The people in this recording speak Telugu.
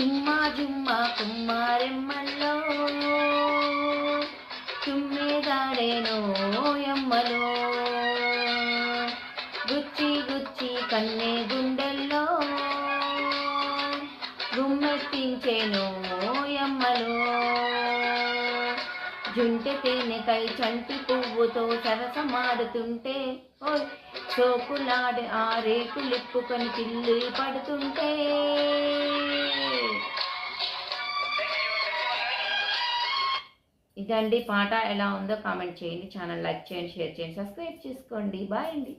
చుమ్మా జుమ్మా కుమ్మారెమ్మల్లో తుమ్మెదాడేనో ఎమ్మలో గుచ్చి గుచ్చి కన్నే గుండెల్లో. గుమ్మెత్తించేనో ఎమ్మలో జుంటె తేనెకై చంటి పువ్వుతో సరసమాడుతుంటే ఓయ్ చోకులాడి ఆ రేకులిప్పుకొని పిల్లి పడుతుంటే. ఇదండి పాట ఎలా ఉందో కామెంట్ చేయండి ఛానల్ లైక్ చేయండి షేర్ చేయండి సబ్స్క్రైబ్ చేసుకోండి. బాయ్ అండి.